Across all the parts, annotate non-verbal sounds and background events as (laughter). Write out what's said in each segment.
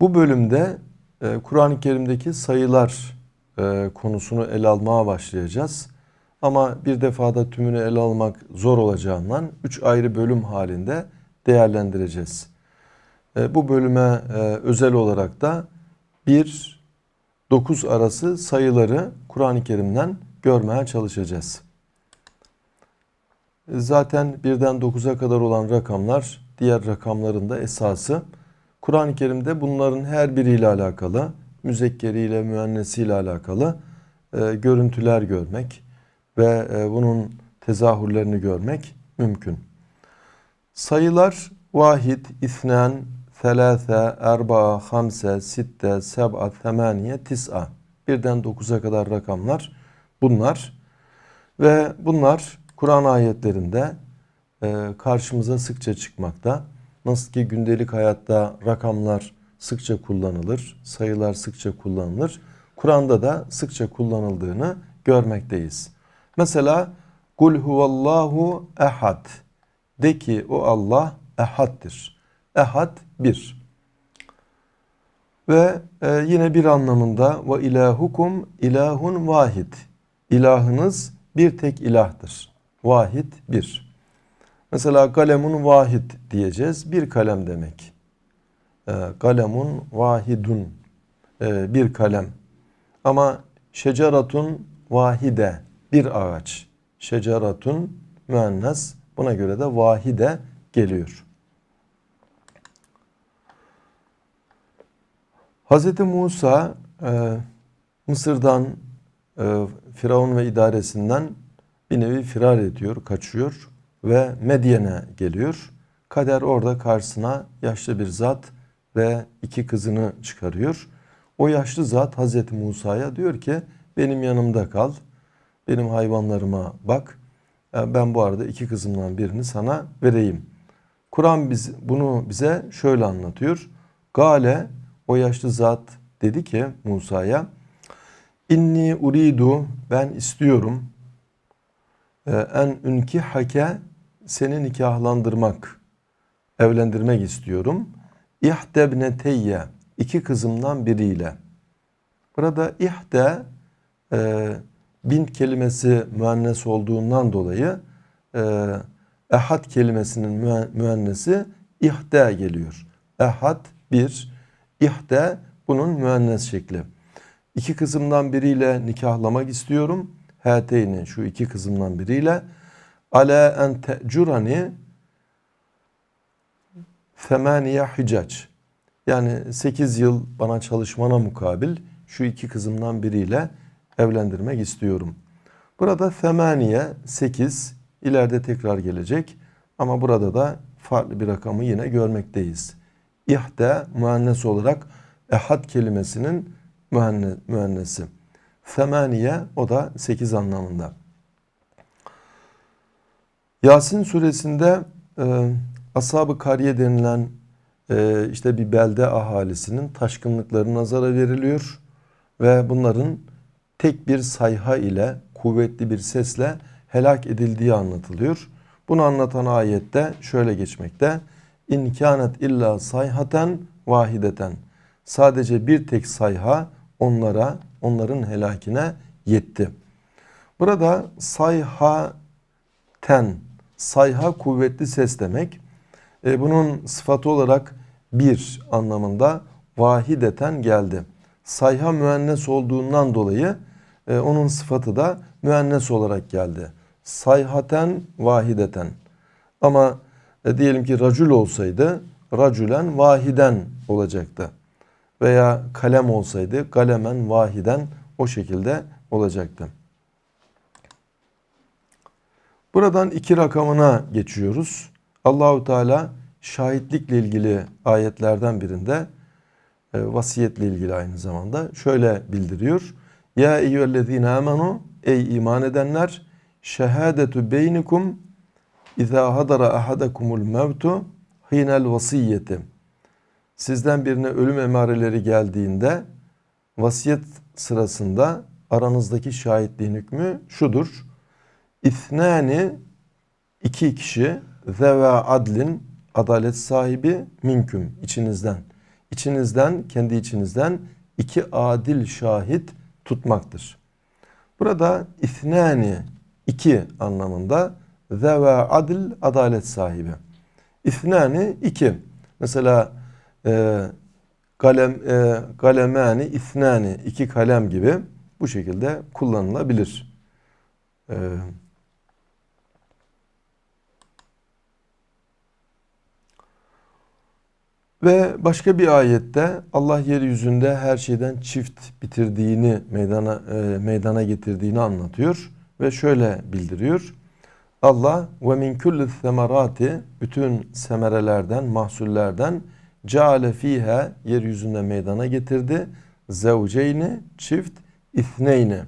Bu bölümde e, Kur'an-ı Kerim'deki sayılar e, konusunu ele almaya başlayacağız. Ama bir defada tümünü ele almak zor olacağından üç ayrı bölüm halinde değerlendireceğiz. E, bu bölüme e, özel olarak da 1-9 arası sayıları Kur'an-ı Kerim'den görmeye çalışacağız. Zaten birden 9'a kadar olan rakamlar diğer rakamların da esası. Kur'an-ı Kerim'de bunların her biriyle alakalı, müzekkeriyle, müennesiyle alakalı e, görüntüler görmek ve e, bunun tezahürlerini görmek mümkün. Sayılar vahid, isnen, selase, erba'a, hamse, sitte, seb'a, temaniye, tis'a. Birden 9'a kadar rakamlar bunlar. Ve bunlar Kur'an ayetlerinde e, karşımıza sıkça çıkmakta. Nasıl ki gündelik hayatta rakamlar sıkça kullanılır, sayılar sıkça kullanılır. Kur'an'da da sıkça kullanıldığını görmekteyiz. Mesela Kul huvallahu ehad. De ki o Allah ehaddir. Ehad bir. Ve e, yine bir anlamında ve ilahukum ilahun vahid. İlahınız bir tek ilahtır. Vahid bir. Mesela kalemun vahid diyeceğiz. Bir kalem demek. E, kalemun vahidun. E, bir kalem. Ama şeceratun vahide. Bir ağaç. Şeceratun müennes. Buna göre de vahide geliyor. Hz. Musa e, Mısır'dan e, Firavun ve idaresinden bir nevi firar ediyor, kaçıyor ve Medyen'e geliyor. Kader orada karşısına yaşlı bir zat ve iki kızını çıkarıyor. O yaşlı zat Hazreti Musa'ya diyor ki benim yanımda kal, benim hayvanlarıma bak. E, ben bu arada iki kızımdan birini sana vereyim. Kur'an biz, bunu bize şöyle anlatıyor. Gale o yaşlı zat dedi ki Musa'ya İnni uridu ben istiyorum e, en ünki hake seni nikahlandırmak, evlendirmek istiyorum. İhdebneteyye iki kızımdan biriyle. Burada ihde e, bint kelimesi müennes olduğundan dolayı e, ehad kelimesinin müennesi ihde geliyor. Ehad bir, ihde bunun müennes şekli. İki kızımdan biriyle nikahlamak istiyorum. Hateyni şu iki kızımdan biriyle ala en te'curani femaniye hicac. Yani 8 yıl bana çalışmana mukabil şu iki kızımdan biriyle evlendirmek istiyorum. Burada femaniye 8 ileride tekrar gelecek ama burada da farklı bir rakamı yine görmekteyiz. İhde müennes olarak ehad kelimesinin müennesi. Femaniye o da 8 anlamında. Yasin suresinde e, Ashab-ı Kariye denilen e, işte bir belde ahalisinin taşkınlıkları nazara veriliyor ve bunların tek bir sayha ile kuvvetli bir sesle helak edildiği anlatılıyor. Bunu anlatan ayette şöyle geçmekte. İnkanet illa sayhaten vahideten. Sadece bir tek sayha onlara, onların helakine yetti. Burada sayha ten, sayha kuvvetli ses demek. E, bunun sıfatı olarak bir anlamında vahideten geldi. Sayha müennes olduğundan dolayı e, onun sıfatı da müennes olarak geldi. Sayhaten vahideten. Ama e, diyelim ki racül olsaydı racülen vahiden olacaktı. Veya kalem olsaydı kalemen vahiden o şekilde olacaktı. Buradan iki rakamına geçiyoruz. Allahu Teala şahitlikle ilgili ayetlerden birinde e, vasiyetle ilgili aynı zamanda şöyle bildiriyor. Ya eyyühellezine amenu ey iman edenler şehadetu beynikum İza hadara ahadakumul mevtu hinel vasiyeti. Sizden birine ölüm emareleri geldiğinde vasiyet sırasında aranızdaki şahitliğin hükmü şudur. İthnani iki kişi zeva adlin adalet sahibi minküm içinizden. içinizden, kendi içinizden iki adil şahit tutmaktır. Burada ithnani iki anlamında zeve adil adalet sahibi. İthnani iki. Mesela e, kalem e, kalemani ithnani iki kalem gibi bu şekilde kullanılabilir. E, Ve başka bir ayette Allah yeryüzünde her şeyden çift bitirdiğini meydana e, meydana getirdiğini anlatıyor ve şöyle bildiriyor. Allah ve min kulli semerati bütün semerelerden, mahsullerden ceale fiha yeryüzünde meydana getirdi. Zevceyni çift, ithneyni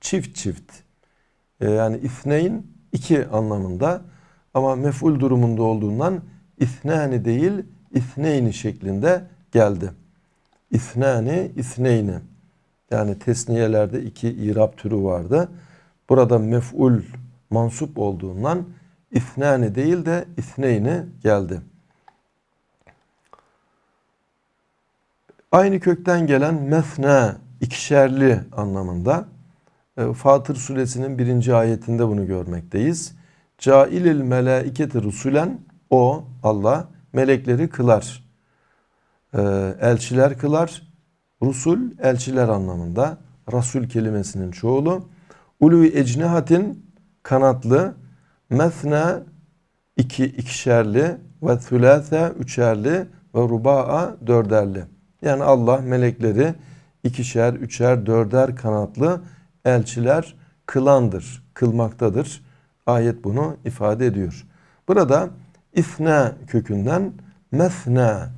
çift çift. E, yani ithneyn iki anlamında ama mef'ul durumunda olduğundan ithnani değil ithneyni şeklinde geldi. İthnani, ithneyni. Yani tesniyelerde iki irab türü vardı. Burada mef'ul mansup olduğundan ithnani değil de ithneyni geldi. Aynı kökten gelen mesna ikişerli anlamında e, Fatır suresinin birinci ayetinde bunu görmekteyiz. Cailil melaiketi rusulen o Allah melekleri kılar. E, elçiler kılar. Rusul elçiler anlamında. Rasul kelimesinin çoğulu. Ulu ecnihatin kanatlı. Mesna iki ikişerli ve thülâthe üçerli ve ruba'a dörderli. Yani Allah melekleri ikişer, üçer, dörder kanatlı elçiler kılandır, kılmaktadır. Ayet bunu ifade ediyor. Burada ifna kökünden mesna,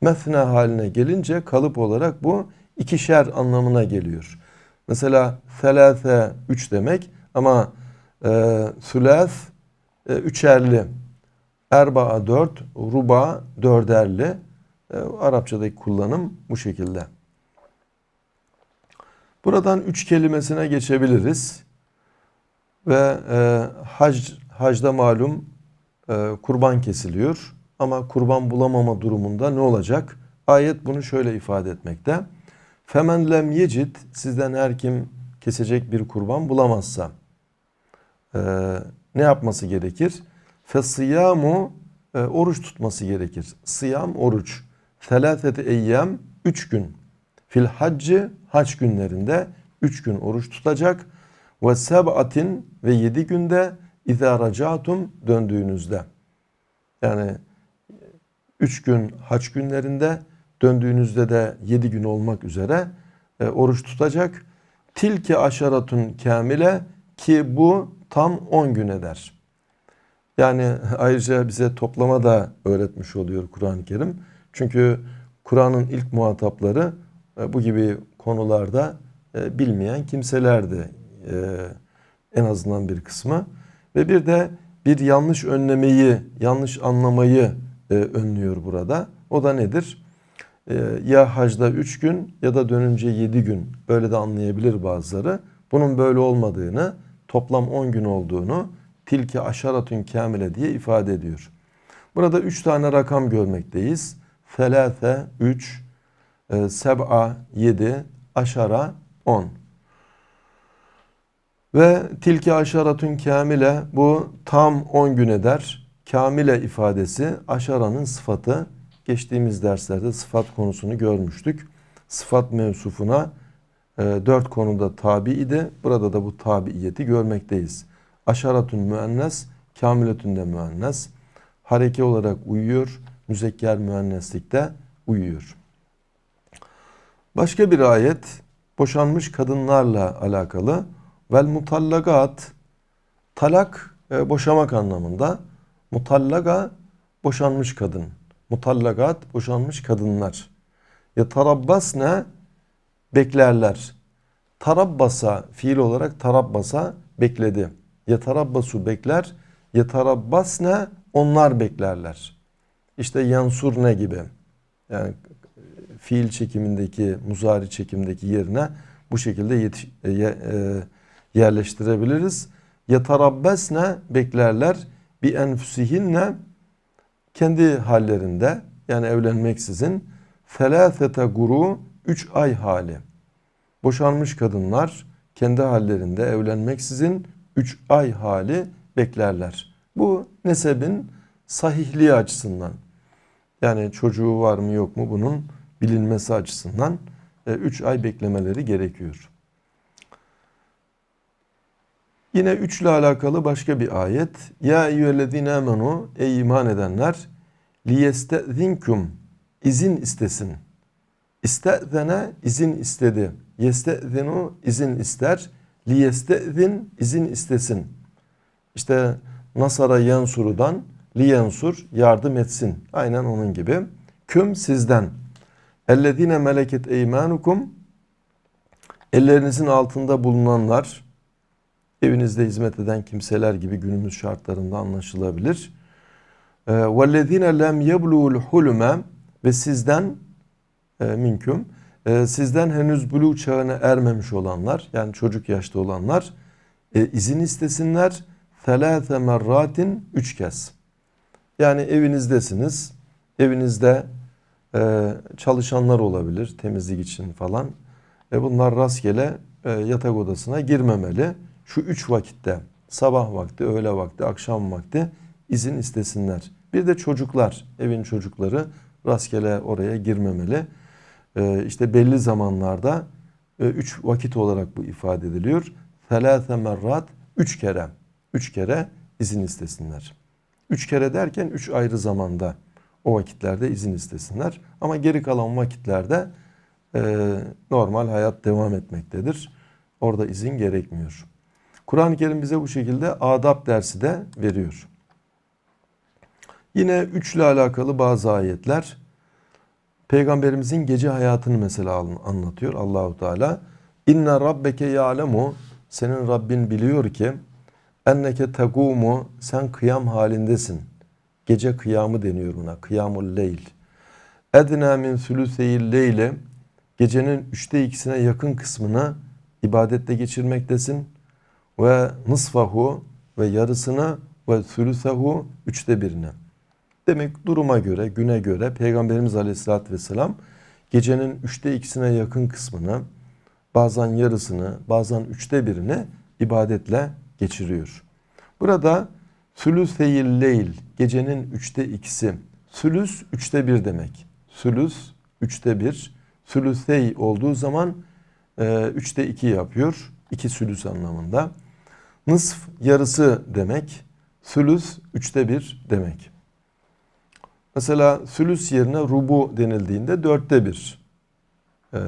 mesna haline gelince kalıp olarak bu ikişer anlamına geliyor. Mesela selase üç demek ama e, sülas e, üçerli, erba'a dört, ruba dörderli. E, Arapçadaki kullanım bu şekilde. Buradan üç kelimesine geçebiliriz. Ve e, hac, hacda malum e, kurban kesiliyor. Ama kurban bulamama durumunda ne olacak? Ayet bunu şöyle ifade etmekte. Femen lem yecid sizden her kim kesecek bir kurban bulamazsa e, ne yapması gerekir? Fesiyamu e, oruç tutması gerekir. Sıyam oruç. Selâfeti eyyem üç gün. Fil haccı hac günlerinde üç gün oruç tutacak. Ve seb'atin ve yedi günde İzâ racatum döndüğünüzde. Yani üç gün haç günlerinde döndüğünüzde de yedi gün olmak üzere e, oruç tutacak. Tilki aşaratun kamile ki bu tam on gün eder. Yani (laughs) ayrıca bize toplama da öğretmiş oluyor Kur'an-ı Kerim. Çünkü Kur'an'ın ilk muhatapları e, bu gibi konularda e, bilmeyen kimselerdi. E, en azından bir kısmı. Ve bir de bir yanlış önlemeyi, yanlış anlamayı e, önlüyor burada. O da nedir? E, ya hacda üç gün ya da dönünce yedi gün. Böyle de anlayabilir bazıları. Bunun böyle olmadığını, toplam on gün olduğunu tilki aşaratun kamile diye ifade ediyor. Burada üç tane rakam görmekteyiz. Felâfe üç, e, seb'a yedi, aşara on. Ve tilki aşaratun kamile bu tam 10 gün eder. Kamile ifadesi aşaranın sıfatı. Geçtiğimiz derslerde sıfat konusunu görmüştük. Sıfat mevsufuna e, dört konuda tabi idi. Burada da bu tabiiyeti görmekteyiz. Aşaratun müennes, kamiletün de müennes. Hareke olarak uyuyor, müzekker müenneslikte uyuyor. Başka bir ayet boşanmış kadınlarla alakalı. Vel mutallagat talak e, boşamak anlamında. Mutallaga boşanmış kadın. Mutallagat boşanmış kadınlar. Ya tarabbas ne? Beklerler. Tarabbasa fiil olarak tarabbasa bekledi. Ya tarabbasu bekler. Ya tarabbas ne? Onlar beklerler. İşte yansur ne gibi. Yani fiil çekimindeki, muzari çekimdeki yerine bu şekilde yetiş, e, e, yerleştirebiliriz. Yetarabbesne beklerler bi enfusihinne kendi hallerinde yani evlenmeksizin Selâsete guru üç ay hali. Boşanmış kadınlar kendi hallerinde evlenmeksizin üç ay hali beklerler. Bu nesebin sahihliği açısından yani çocuğu var mı yok mu bunun bilinmesi açısından 3 ay beklemeleri gerekiyor. Yine 3 ile alakalı başka bir ayet. Ya eyyühellezine amenu ey iman edenler liyestezinkum izin istesin. İstezene izin istedi. Yestezinu izin ister. Liyestezin izin istesin. İşte Nasara yansurudan liyensur yardım etsin. Aynen onun gibi. Küm sizden. Ellezine meleket eymanukum ellerinizin altında bulunanlar evinizde hizmet eden kimseler gibi günümüz şartlarında anlaşılabilir. Ee, vellezine lem yeblul hulme ve sizden e, minküm e, sizden henüz buluğ çağına ermemiş olanlar yani çocuk yaşta olanlar e, izin istesinler thelâthe merratin üç kez. Yani evinizdesiniz. Evinizde çalışanlar olabilir temizlik için falan. E, bunlar rastgele yatak odasına girmemeli. Şu üç vakitte sabah vakti, öğle vakti, akşam vakti izin istesinler. Bir de çocuklar, evin çocukları rastgele oraya girmemeli. E, işte belli zamanlarda e, üç vakit olarak bu ifade ediliyor. Felâfe merrat, üç kere, üç kere izin istesinler. Üç kere derken üç ayrı zamanda o vakitlerde izin istesinler. Ama geri kalan vakitlerde e, normal hayat devam etmektedir. Orada izin gerekmiyor. Kur'an-ı Kerim bize bu şekilde adab dersi de veriyor. Yine üçle alakalı bazı ayetler Peygamberimizin gece hayatını mesela anlatıyor Allahu Teala. İnne rabbeke ya'lemu senin Rabbin biliyor ki enneke tegumu sen kıyam halindesin. Gece kıyamı deniyor buna. Kıyamul leyl. Edna min sülüseyil leyle gecenin üçte ikisine yakın kısmını ibadette geçirmektesin. Ve nısfahu ve yarısını ve sülüsehu üçte birini. Demek duruma göre, güne göre Peygamberimiz Aleyhisselatü Vesselam gecenin üçte ikisine yakın kısmını, bazen yarısını, bazen üçte birini ibadetle geçiriyor. Burada sülüseyil leyl, gecenin üçte ikisi. Sülüs üçte bir demek. Sülüs üçte bir. Sülüsey olduğu zaman e, üçte iki yapıyor. İki sülüs anlamında. Nısf yarısı demek. Sülüs üçte bir demek. Mesela sülüs yerine rubu denildiğinde dörtte bir. Ee,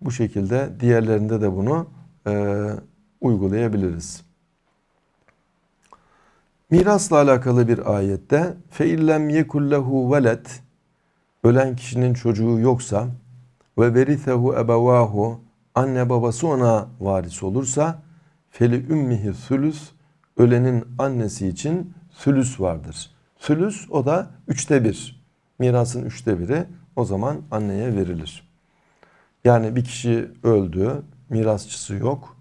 bu şekilde diğerlerinde de bunu e, uygulayabiliriz. Mirasla alakalı bir ayette feillem yekullehu velet ölen kişinin çocuğu yoksa ve verisehu ebevahu anne babası ona varis olursa feli ümmihi sülüs ölenin annesi için sülüs vardır. Sülüs o da üçte bir. Mirasın üçte biri o zaman anneye verilir. Yani bir kişi öldü, mirasçısı yok,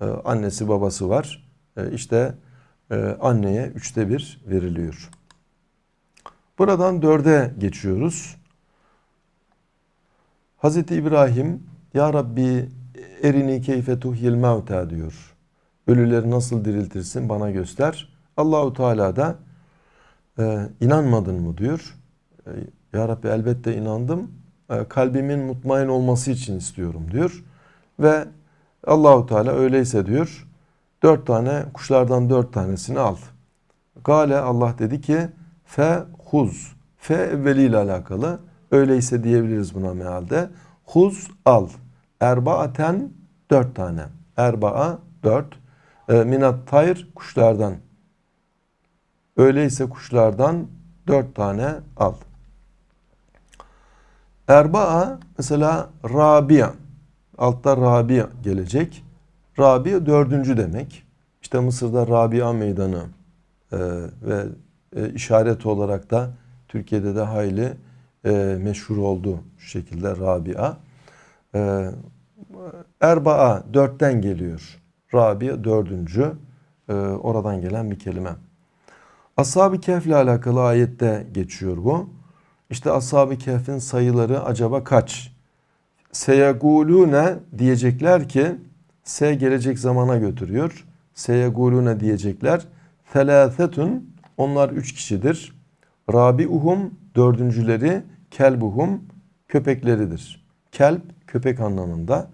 ee, annesi babası var. Ee, işte e, anneye üçte bir veriliyor. Buradan dörde geçiyoruz. Hazreti İbrahim Ya Rabbi erini keyfe tuhyil mevta diyor. Ölüleri nasıl diriltirsin bana göster. Allahu Teala da e, inanmadın mı diyor. E, ya Rabbi elbette inandım. E, kalbimin mutmain olması için istiyorum diyor. Ve Allahu Teala öyleyse diyor Dört tane kuşlardan dört tanesini al. Gale Allah dedi ki fe huz. Fe evveliyle alakalı. Öyleyse diyebiliriz buna mealde. Huz al. Erbaaten dört tane. Erbaa dört. E, minat tayr kuşlardan. Öyleyse kuşlardan dört tane al. Erbaa mesela Rabia. Altta Rabia gelecek. Rabia dördüncü demek. İşte Mısır'da Rabia Meydanı e, ve e, işaret olarak da Türkiye'de de hayli e, meşhur oldu şu şekilde Rabia. E, Erbaa dörtten geliyor. Rabia dördüncü. E, oradan gelen bir kelime. Ashab-ı Kehf ile alakalı ayette geçiyor bu. İşte Ashab-ı Kehf'in sayıları acaba kaç? Seyegulune diyecekler ki S gelecek zamana götürüyor. Seyegulune diyecekler. Felâfetun onlar üç kişidir. Rabiuhum dördüncüleri kelbuhum köpekleridir. Kelp köpek anlamında.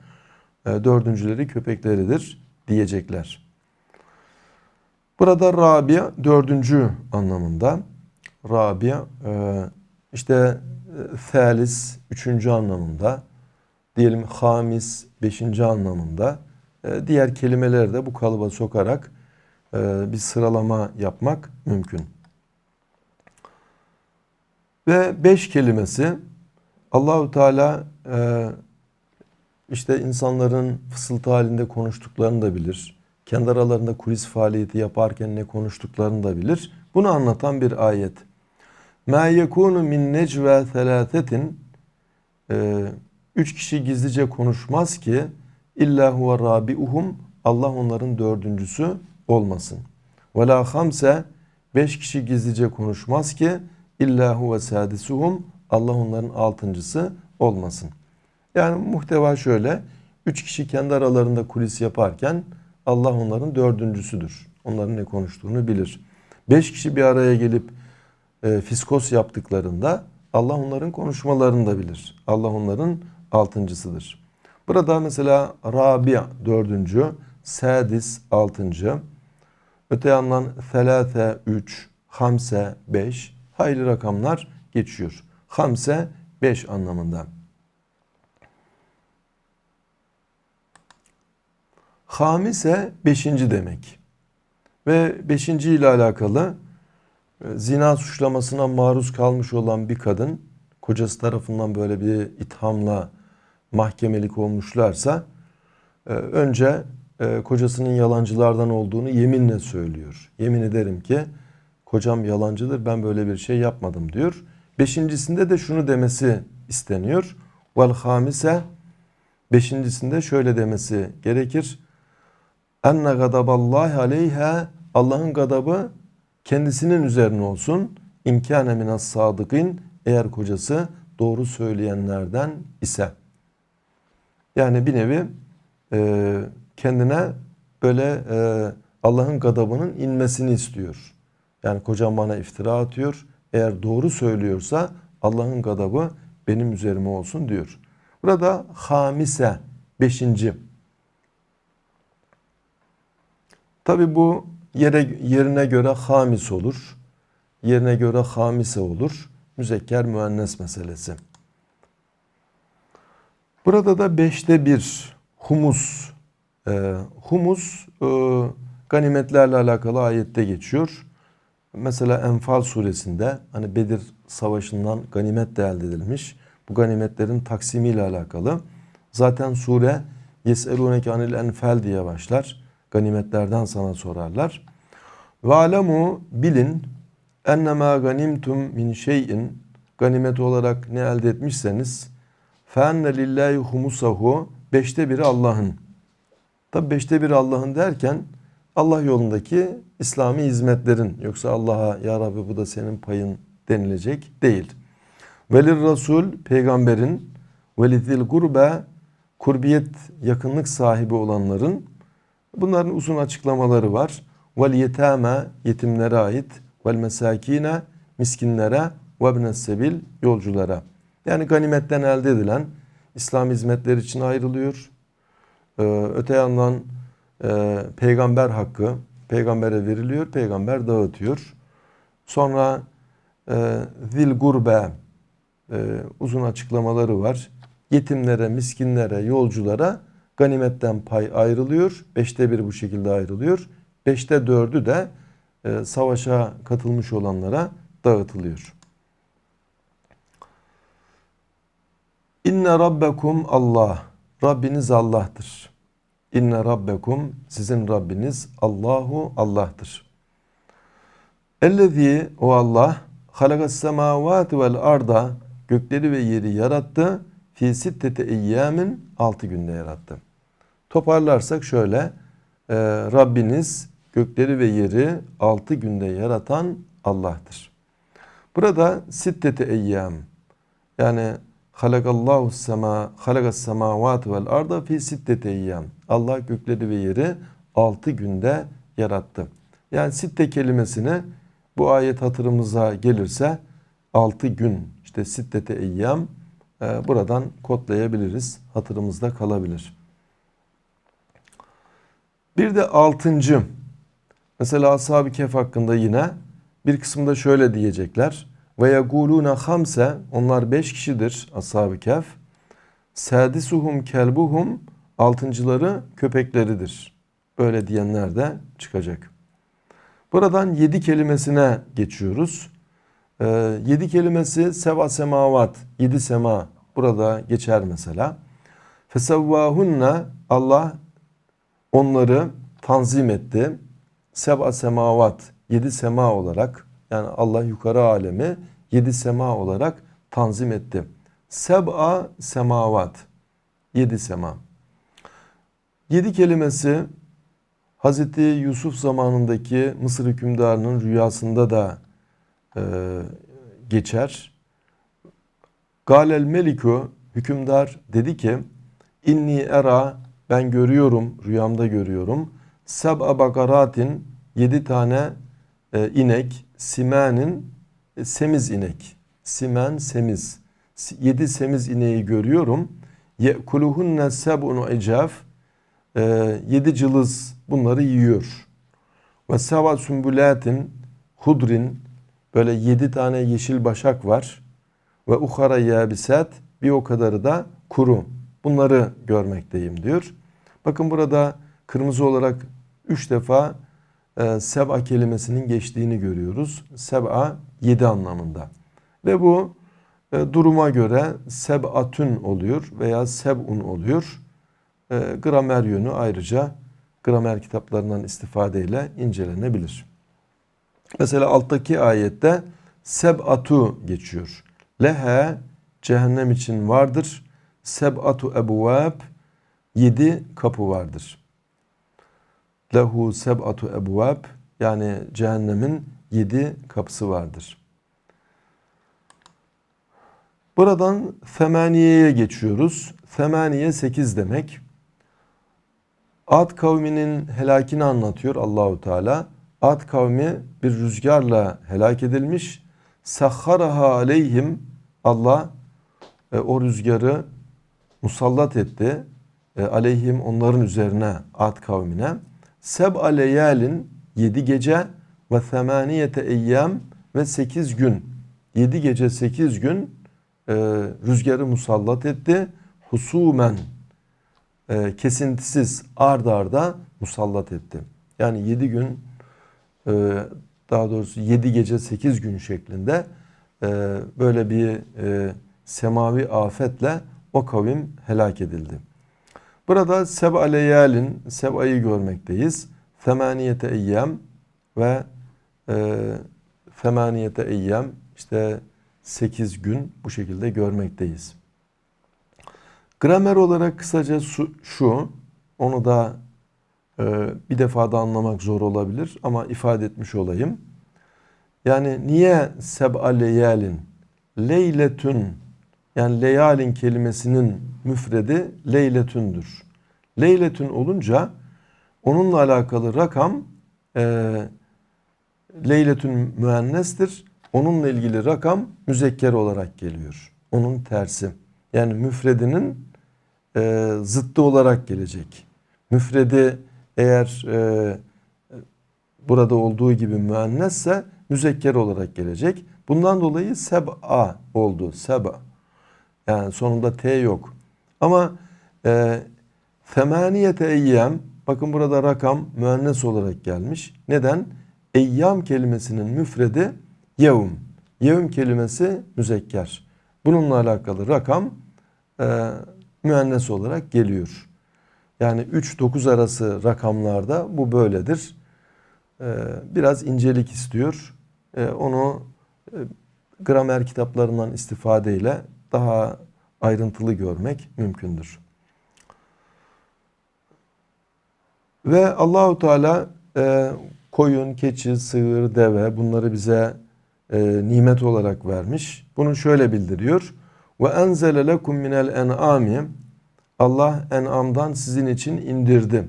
E, dördüncüleri köpekleridir diyecekler. Burada Rabia dördüncü anlamında. Rabia e, işte e, Thalis üçüncü anlamında. Diyelim Hamis beşinci anlamında. E, diğer kelimeleri de bu kalıba sokarak bir sıralama yapmak mümkün. Ve beş kelimesi Allahu Teala işte insanların fısıltı halinde konuştuklarını da bilir. Kendi aralarında kulis faaliyeti yaparken ne konuştuklarını da bilir. Bunu anlatan bir ayet. Ma yekunu min necve thelâthetin e, Üç kişi gizlice konuşmaz ki illa huve rabiuhum Allah onların dördüncüsü olmasın. Ve la beş kişi gizlice konuşmaz ki illa huve sadisuhum Allah onların altıncısı olmasın. Yani muhteva şöyle. Üç kişi kendi aralarında kulis yaparken Allah onların dördüncüsüdür. Onların ne konuştuğunu bilir. Beş kişi bir araya gelip e, fiskos yaptıklarında Allah onların konuşmalarını da bilir. Allah onların altıncısıdır. Burada mesela Rabia dördüncü, Sadis altıncı, öte yandan Thelâfe üç, Hamse beş, hayli rakamlar geçiyor. Hamse beş anlamında. Hamise beşinci demek. Ve beşinci ile alakalı e, zina suçlamasına maruz kalmış olan bir kadın kocası tarafından böyle bir ithamla mahkemelik olmuşlarsa e, önce e, kocasının yalancılardan olduğunu yeminle söylüyor. Yemin ederim ki kocam yalancıdır ben böyle bir şey yapmadım diyor. Beşincisinde de şunu demesi isteniyor. Vel hamise beşincisinde şöyle demesi gerekir enne gadaballahi aleyha Allah'ın gadabı kendisinin üzerine olsun. İmkâne minas sadıkın eğer kocası doğru söyleyenlerden ise. Yani bir nevi e, kendine böyle e, Allah'ın gadabının inmesini istiyor. Yani kocam bana iftira atıyor. Eğer doğru söylüyorsa Allah'ın gadabı benim üzerime olsun diyor. Burada hamise beşinci Tabi bu yere, yerine göre hamis olur. Yerine göre hamise olur. Müzekker müennes meselesi. Burada da beşte bir humus. E, humus e, ganimetlerle alakalı ayette geçiyor. Mesela Enfal suresinde hani Bedir savaşından ganimet de elde edilmiş. Bu ganimetlerin taksimiyle alakalı. Zaten sure Yeseluneke anil enfal diye başlar ganimetlerden sana sorarlar. Ve alemu bilin ennemâ ganimtum min şeyin ganimet olarak ne elde etmişseniz fenne lillahi humusahu beşte biri Allah'ın. Tabi beşte biri Allah'ın derken Allah yolundaki İslami hizmetlerin yoksa Allah'a ya Rabbi bu da senin payın denilecek değil. Velir Resul peygamberin velidil gurbe kurbiyet yakınlık sahibi olanların Bunların uzun açıklamaları var. Vel yetame yetimlere ait. Vel mesakine miskinlere ve sebil yolculara. Yani ganimetten elde edilen İslam hizmetleri için ayrılıyor. Ee, öte yandan e, peygamber hakkı peygambere veriliyor. Peygamber dağıtıyor. Sonra e, zil gurbe e, uzun açıklamaları var. Yetimlere, miskinlere, yolculara ganimetten pay ayrılıyor. Beşte bir bu şekilde ayrılıyor. Beşte dördü de e, savaşa katılmış olanlara dağıtılıyor. İnne rabbekum Allah. Rabbiniz Allah'tır. İnne rabbekum sizin Rabbiniz Allahu Allah'tır. Ellezî o Allah halakas semavati vel arda gökleri ve yeri yarattı. Fi sittete eyyamin altı günde yarattı. Toparlarsak şöyle, e, Rabbiniz gökleri ve yeri altı günde yaratan Allah'tır. Burada sittete eyyam yani halakallahu sema halakas semavat vel arda fi sittete eyyam. Allah gökleri ve yeri altı günde yarattı. Yani sitte kelimesini bu ayet hatırımıza gelirse altı gün işte sittete eyyam e, buradan kodlayabiliriz. Hatırımızda kalabilir. Bir de altıncı mesela Ashab-ı Kehf hakkında yine bir kısımda şöyle diyecekler. Ve yegulune hamse onlar beş kişidir Ashab-ı Kehf. Sadisuhum kelbuhum altıncıları köpekleridir. Böyle diyenler de çıkacak. Buradan yedi kelimesine geçiyoruz. Ee, yedi kelimesi seva semavat, yedi sema burada geçer mesela. Fesevvahunne Allah onları tanzim etti. Seva semavat, yedi sema olarak yani Allah yukarı alemi yedi sema olarak tanzim etti. Seb'a semavat, yedi sema. Yedi kelimesi Hazreti Yusuf zamanındaki Mısır hükümdarının rüyasında da e, geçer. Galel Meliku hükümdar dedi ki inni era ben görüyorum rüyamda görüyorum. Seb'a bakaratin yedi tane e, inek simenin e, semiz inek. Simen semiz. Yedi semiz ineği görüyorum. Ye'kuluhunne seb'un ecaf. E, yedi cılız bunları yiyor. Ve seva sümbülatin hudrin böyle yedi tane yeşil başak var. Ve uhara yabisat bir o kadarı da kuru. Bunları görmekteyim diyor. Bakın burada kırmızı olarak üç defa e, seb'a kelimesinin geçtiğini görüyoruz. Seb'a yedi anlamında. Ve bu e, duruma göre seb'atün oluyor veya seb'un oluyor. E, gramer yönü ayrıca gramer kitaplarından istifadeyle incelenebilir. Mesela alttaki ayette seb'atu geçiyor. Lehe cehennem için vardır. Seb'atu ebuvab yedi kapı vardır. Lehu seb'atu ebuvab yani cehennemin yedi kapısı vardır. Buradan Femaniye'ye geçiyoruz. Femaniye sekiz demek. Ad kavminin helakini anlatıyor Allahu Teala. Ad kavmi bir rüzgarla helak edilmiş. Sahharaha aleyhim Allah e, o rüzgarı musallat etti. E, aleyhim onların üzerine Ad kavmine. Seb aleyalin yedi gece ve semaniyete eyyam ve sekiz gün. Yedi gece sekiz gün e, rüzgarı musallat etti. Husumen e, kesintisiz ard arda musallat etti. Yani yedi gün e, daha doğrusu yedi gece sekiz gün şeklinde e, böyle bir e, semavi afetle o kavim helak edildi. Burada seb'a leyalin, seb'ayı görmekteyiz. Femaniyete eyyam ve e, femaniyete eyyam işte sekiz gün bu şekilde görmekteyiz. Gramer olarak kısaca şu, onu da e, bir defada anlamak zor olabilir ama ifade etmiş olayım. Yani niye seb'a leyalin, leyletün yani leyalin kelimesinin müfredi leyletündür. Leyletün olunca onunla alakalı rakam e, leyletün müennestir. Onunla ilgili rakam müzekker olarak geliyor. Onun tersi. Yani müfredinin e, zıttı olarak gelecek. Müfredi eğer e, burada olduğu gibi müennesse müzekker olarak gelecek. Bundan dolayı seb'a oldu. Seb'a. Yani sonunda T yok. Ama e, femaniyete eyyam bakın burada rakam müennes olarak gelmiş. Neden? Eyyam kelimesinin müfredi yevm. Yevm kelimesi müzekker. Bununla alakalı rakam e, müennes olarak geliyor. Yani 3-9 arası rakamlarda bu böyledir. E, biraz incelik istiyor. E, onu e, gramer kitaplarından istifadeyle daha ayrıntılı görmek mümkündür. Ve Allahu Teala e, koyun, keçi, sığır, deve bunları bize e, nimet olarak vermiş. Bunu şöyle bildiriyor. Ve enzele lekum minel en'ami Allah en'amdan sizin için indirdi.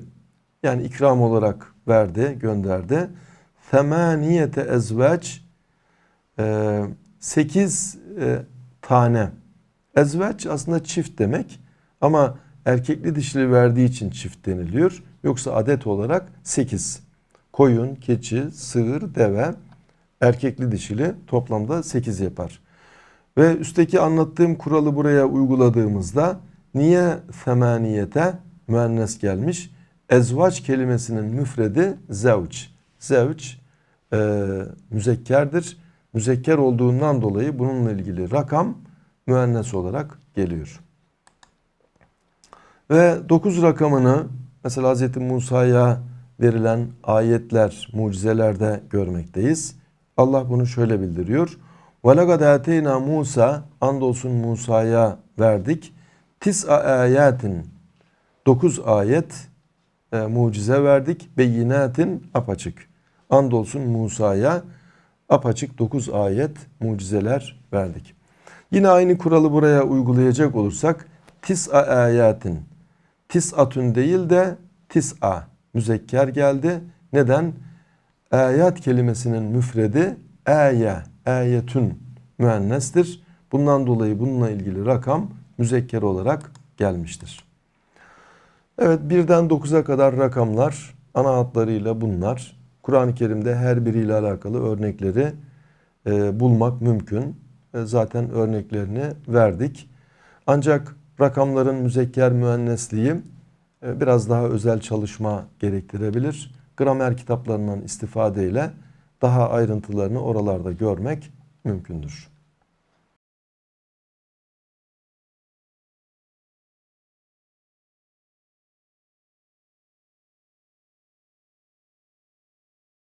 Yani ikram olarak verdi, gönderdi. Femaniyete ezveç e, sekiz e, tane. Ezveç aslında çift demek ama erkekli dişili verdiği için çift deniliyor. Yoksa adet olarak sekiz. Koyun, keçi, sığır, deve erkekli dişili toplamda sekiz yapar. Ve üstteki anlattığım kuralı buraya uyguladığımızda niye femaniyete müennes gelmiş? Ezvaç kelimesinin müfredi zevç. Zevç e, müzekkerdir. Müzekker olduğundan dolayı bununla ilgili rakam müennes olarak geliyor. Ve 9 rakamını mesela Hz. Musa'ya verilen ayetler, mucizelerde görmekteyiz. Allah bunu şöyle bildiriyor. وَلَقَدْ اَتَيْنَا Musa Andolsun Musa'ya verdik. Tis'a ayatin 9 ayet e, mucize verdik. Beyinatin apaçık. Andolsun Musa'ya apaçık 9 ayet mucizeler verdik. Yine aynı kuralı buraya uygulayacak olursak tis'a ayatin tis'atun değil de tis'a müzekker geldi. Neden? Ayet kelimesinin müfredi eye, ayetün müennestir. Bundan dolayı bununla ilgili rakam müzekker olarak gelmiştir. Evet birden 9'a kadar rakamlar ana hatlarıyla bunlar. Kur'an-ı Kerim'de her biriyle alakalı örnekleri e, bulmak mümkün. E, zaten örneklerini verdik. Ancak rakamların müzekker müennesliği e, biraz daha özel çalışma gerektirebilir. Gramer kitaplarından istifadeyle daha ayrıntılarını oralarda görmek mümkündür.